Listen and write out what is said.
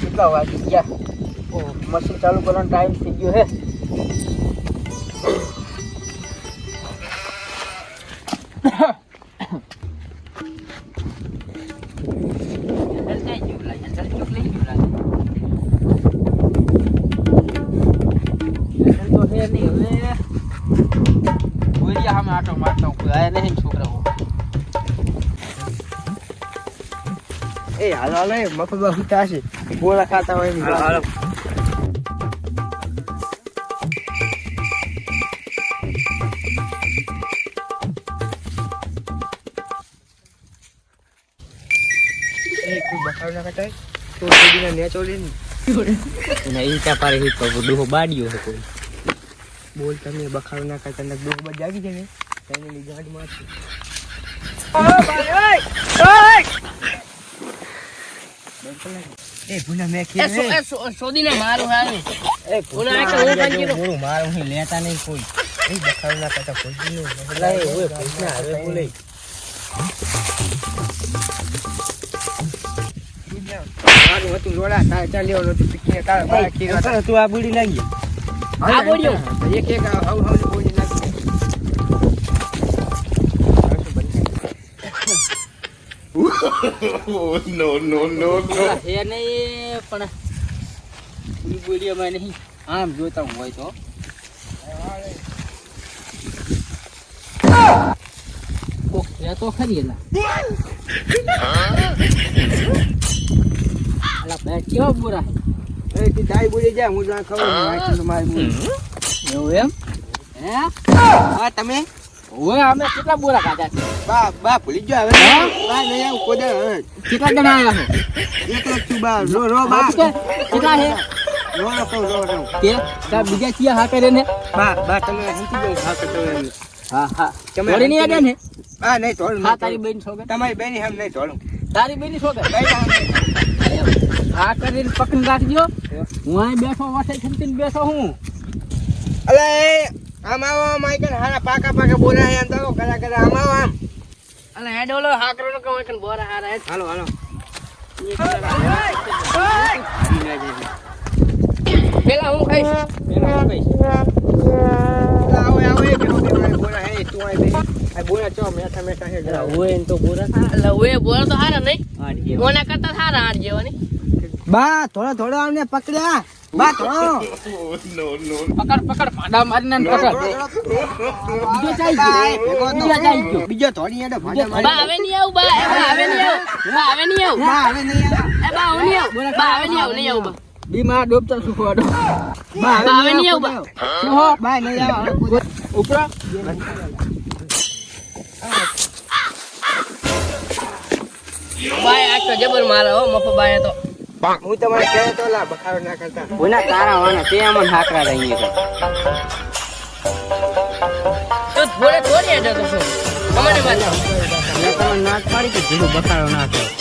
કેટલા વાગી ગયા? ઓ મશીન ચાલુ કરવાનો ટાઈમ થઈ ગયો હે. તો આટો મારતા કોઈ આયા નહીં છોકરાઓ. એ હાલો હાલો એ મફત બહુ છે ગોળા ખાતા હોય હાલો, કટાય તો સુધીના નેચો લઈને. અને ઈ ત્યાં પારે હિત તો ડોહો બાડ્યો છે કોઈ બોલ તમે બખાડો ના કરતા બહુ બધા જાગી જાય ને તેને છે. એ ભૂના મેં કીધું શોધીને મારું હારું. એ ઓલા આખા હું કાંઈ કીધું. બોલું મારું હું લેતા નહીં કોઈ. એ બખાવ ના કોઈ નહીં એટલે એ હોય ભૂસના હવે બોલે. મારું હતું લોડા તારે ચાલ્યો હતું પીકીને તારે બાર તું આ બુડી લાગી. આ બોલ્યો. એક એક આવ આવ આવ no, નો નો નો હે નહીં પણ ઈ બોલ્યોમાં નહીં. આમ જોતા હું હોય તો. કોક છે તો ખરી એલા. અલા બે કેવા બોરા એ તી દાઈ બોલી જાય હું જાણ ખબર મારી બોલી. એવું એમ? હે? હા તમે? ઓય અમે કેટલા બોરા કાઢ્યા છે? બા બા ભૂલી ગયો હવે. બા નહીં આવું કોદા કેટલા જણા આવ્યા એકલો જ છું બા. રો રો બા. કેટલા છે? રો રો કહું રો રો કે? તાર બીજા ચિયા હા કરે ને? બા બા તમે ગયો હા તો એમ. હા હા. તમે જોડી નહીં આડે ને? બા નહીં ધોળ હા તારી બેન છો તમારી બેન હમ નહીં ધોળું. તારી બેની છો કે કઈ કામ કરીને પકડી રાખજો. હું? અહીં બેઠો વાઠે ખમતીને બેઠો હું. અલે આમ આવો આમ આઈ કને હારા પાકા પાકા બોલા એમ તો કરા કરા આમ આવો આમ. અને હેડ ઓલો હાકરો નો કહો કે બોરા હારા હેડ હાલો હાલો. પેલા હું ખાઈશ? પેલા હું કહીશ આવો આવો એ કે બોલા બોલા હે તું આઈ બે. આ બોલા ચો મેઠા મેઠા હે જરા હોય તો બોરા. એટલે ઓય બોરા તો હારા નહીં. આઠ કરતા હારા હાર જેવાની બા થોડા થોડા પકડ્યા. Oh, પકડ પકડ ભાડા મારીને પકડ. બીજો થોડી હેડો ભાડા બા આવે નહીં આવું બા. આવે નહીં આવું. બા આવે નહીં આવું. બા હવે નહીં આવે. બા હું નહીં આવું. બા આવે નહીં આવું નહીં આવું બા. બીમા ડોબતા સુખવાડો. બા બા આવે નહીં આવું બા. હો? બા નહીં આવે ઉપરા. બાય આ તો જબર મારે હો મફો બાય તો. હું તમારે કહે તો લા બખારો ના કરતા. ભૂના તારા વાના તે અમને હાકરા રહી છે. તો થોડે થોડી હેડે તો અમારે વાત તમને નાક પાડી કે ભૂલું બખારો ના કરો.